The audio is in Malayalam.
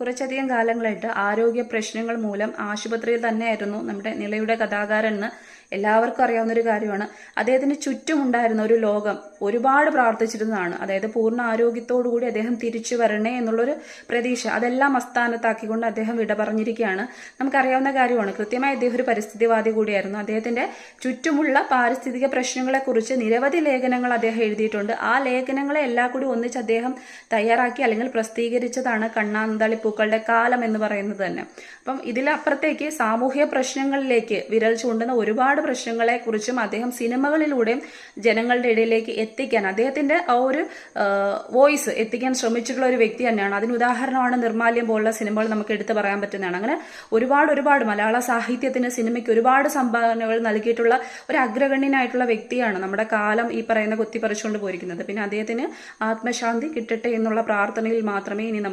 കുറച്ചധികം കാലങ്ങളായിട്ട് ആരോഗ്യ പ്രശ്നങ്ങൾ മൂലം ആശുപത്രിയിൽ തന്നെയായിരുന്നു നമ്മുടെ നിലയുടെ കഥാകാരൻ എന്ന് എല്ലാവർക്കും അറിയാവുന്ന ഒരു കാര്യമാണ്. അദ്ദേഹത്തിന് ചുറ്റുമുണ്ടായിരുന്ന ഒരു ലോകം ഒരുപാട് പ്രാർത്ഥിച്ചിരുന്നതാണ്. അതായത് പൂർണ ആരോഗ്യത്തോടുകൂടി അദ്ദേഹം തിരിച്ചു വരണേ എന്നുള്ളൊരു പ്രതീക്ഷ അതെല്ലാം അസ്ഥാനത്താക്കിക്കൊണ്ട് അദ്ദേഹം വിട പറഞ്ഞിരിക്കുകയാണ്. നമുക്കറിയാവുന്ന കാര്യമാണ് കൃത്യമായി അദ്ദേഹം ഒരു പരിസ്ഥിതിവാദി കൂടിയായിരുന്നു. അദ്ദേഹത്തിന്റെ ചുറ്റുമുള്ള പാരിസ്ഥിതിക പ്രശ്നങ്ങളെക്കുറിച്ച് നിരവധി ലേഖനങ്ങൾ അദ്ദേഹം എഴുതിയിട്ടുണ്ട്. ആ ലേഖനങ്ങളെ എല്ലാം കൂടി ഒന്നിച്ച് അദ്ദേഹം തയ്യാറാക്കി അല്ലെങ്കിൽ പ്രസിദ്ധീകരിച്ചതാണ് കണ്ണാന്തളി പൂക്കളുടെ കാലം എന്ന് പറയുന്നത് തന്നെ. അപ്പം ഇതിലപ്പുറത്തേക്ക് സാമൂഹ്യ പ്രശ്നങ്ങളിലേക്ക് വിരൽ ചൂണ്ടുന്ന ഒരുപാട് പ്രശ്നങ്ങളെ കുറിച്ചും അദ്ദേഹം സിനിമകളിലൂടെയും ജനങ്ങളുടെ ഇടയിലേക്ക് എത്തിക്കാൻ അദ്ദേഹത്തിന്റെ ആ ഒരു വോയിസ് എത്തിക്കാൻ ശ്രമിച്ചിട്ടുള്ള ഒരു വ്യക്തി തന്നെയാണ്. അതിന് ഉദാഹരണമാണ് നിർമാല്യം പോലുള്ള സിനിമകൾ നമുക്ക് എടുത്തു പറയാൻ പറ്റുന്നതാണ്. അങ്ങനെ ഒരുപാട് ഒരുപാട് മലയാള സാഹിത്യത്തിന് സിനിമയ്ക്ക് ഒരുപാട് സംഭാവനകൾ നൽകിയിട്ടുള്ള ഒരു അഗ്രഗണ്യനായിട്ടുള്ള വ്യക്തിയാണ് നമ്മുടെ കാലം ഈ പറയുന്ന കൊത്തിപ്പറിച്ചുകൊണ്ട് പോയിരിക്കുന്നത്. പിന്നെ അദ്ദേഹത്തിന് ആത്മശാന്തി കിട്ടട്ടെ എന്നുള്ള പ്രാർത്ഥനയിൽ മാത്രമേ ഇനി നമുക്ക്